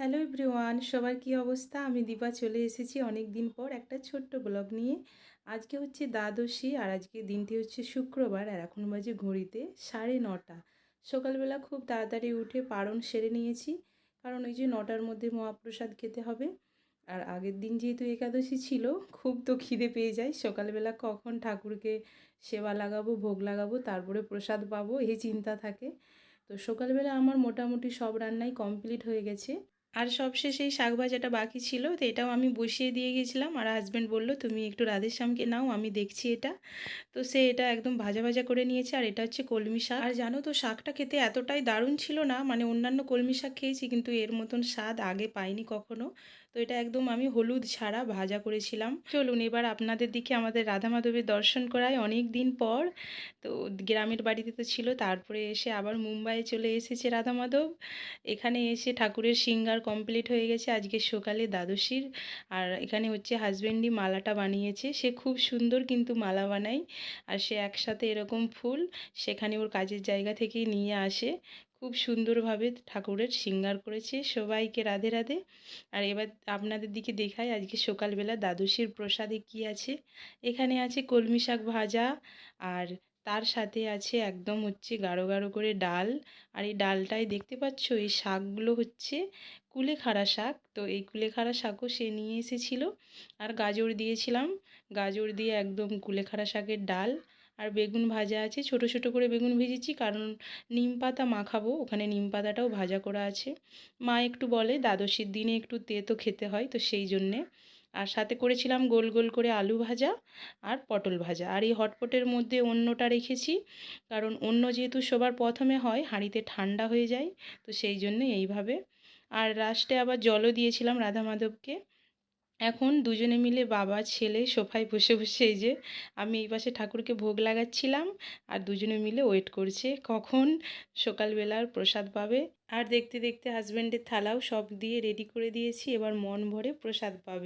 Hello everyone, সবার কী অবস্থা? আমি দীপা চলে এসেছি অনেক দিন পর একটা ছোট্ট ব্লগ নিয়ে। আজকে হচ্ছে দ্বাদশী আর আজকে দিনটি হচ্ছে শুক্রবার আর এখন বাজে ঘড়িতে সাড়ে নটা। সকালবেলা খুব তাড়াতাড়ি উঠে পারণ সেরে নিয়েছি, কারণ ওই যে নটার মধ্যে মহাপ্রসাদ খেতে হবে। আর আগের দিন যেহেতু একাদশী ছিল, খুব তো খিদে পেয়ে যায়। সকালবেলা কখন ঠাকুরকে সেবা লাগাবো, ভোগ লাগাবো, তারপরে প্রসাদ পাবো, এই চিন্তা থাকে। তো সকালবেলা আমার মোটামুটি সব রান্নাই কমপ্লিট হয়ে গেছে। আর সবশেষে এই শাক ভাজাটা বাকি ছিল, তো এটাও আমি বসিয়ে দিয়ে গেছিলাম। আর হাজব্যান্ড বলল, তুমি একটু রাধেশ্যামকে নাও, আমি দেখছি এটা। তো সে এটা একদম ভাজা ভাজা করে নিয়েছে, আর এটা হচ্ছে কলমি শাক। আর জানো তো, শাকটা খেতে এতটাই দারুণ ছিল না মানে অন্যান্য কলমি শাক খেয়েছি, কিন্তু এর মতন স্বাদ আগে পাইনি কখনো। তো এটা একদম আমি হলুদ ছাড়া ভাজা করেছিলাম। চলুন এবার আপনাদের দিকে আমাদের রাধা মাধবের দর্শন করায় অনেক দিন পর তো গ্রামের বাড়িতে তো ছিল, তারপরে এসে আবার মুম্বাইয়ে চলে এসেছে রাধা মাধব। এখানে এসে ঠাকুরের সিঙ্গার কমপ্লিট হয়ে গেছে আজকে সকালে দ্বাদশীর। আর এখানে হচ্ছে হাজব্যান্ডই মালাটা বানিয়েছে। সে খুব সুন্দর কিন্তু মালা বানায়। আর সে একসাথে এরকম ফুল, সেখানে ওর কাজের জায়গা থেকেই নিয়ে আসে। খুব সুন্দরভাবে ঠাকুরের সিঙ্গার করেছে। সবাইকে রাধে রাধে। আর এবার আপনাদের দিকে দেখাই, আজকে সকালবেলা দ্বাদশীর প্রসাদে কি আছে? এখানে আছে কলমি শাক ভাজা আর তার সাথে আছে একদম হচ্ছে গাঢ় গাঢ় করে ডাল। আর এই ডালটাই দেখতে পাচ্ছ, এই শাকগুলো হচ্ছে কুলেখাড়া শাক। তো এই কুলেখাড়া শাকও সে নিয়ে এসেছিল। আর গাজর দিয়েছিলাম। গাজর দিয়ে একদম কুলেখাড়া শাকের ডাল। আর বেগুন ভাজা আছে। ছোট ছোট করে বেগুন ভেজেছি কারণ নিম পাতা মাখাবো, ওখানে নিম পাতাটাও ভাজা করা আছে। মা একটু বলে, দ্বাদশীর দিনে একটু তেতো খেতে হয় তো সেই জন্যে। আর সাথে করেছিলাম গোল গোল করে আলু ভাজা আর পটল ভাজা। আর এই হটপটের মধ্যে অন্যটা রেখেছি কারণ অন্য যেহেতু সবার প্রথমে হয়, হাঁড়িতে ঠান্ডা হয়ে যায় তো সেই জন্য এইভাবে। আর লাস্টে আবার জলও দিয়েছিলাম রাধা মাধবকে এখন দুজনে মিলে বাবা, ছেলে সোফায় বসে বসে এই যে আমি এই পাশে ঠাকুরকে ভোগ লাগাচ্ছিলাম আর দুজনে মিলে ওয়েট করছে। কখন? সকালবেলার প্রসাদ পাবে। আর দেখতে দেখতে হাজব্যান্ডের থালাও সব দিয়ে রেডি করে দিয়েছি। এবার মন ভরে প্রসাদ পাবে।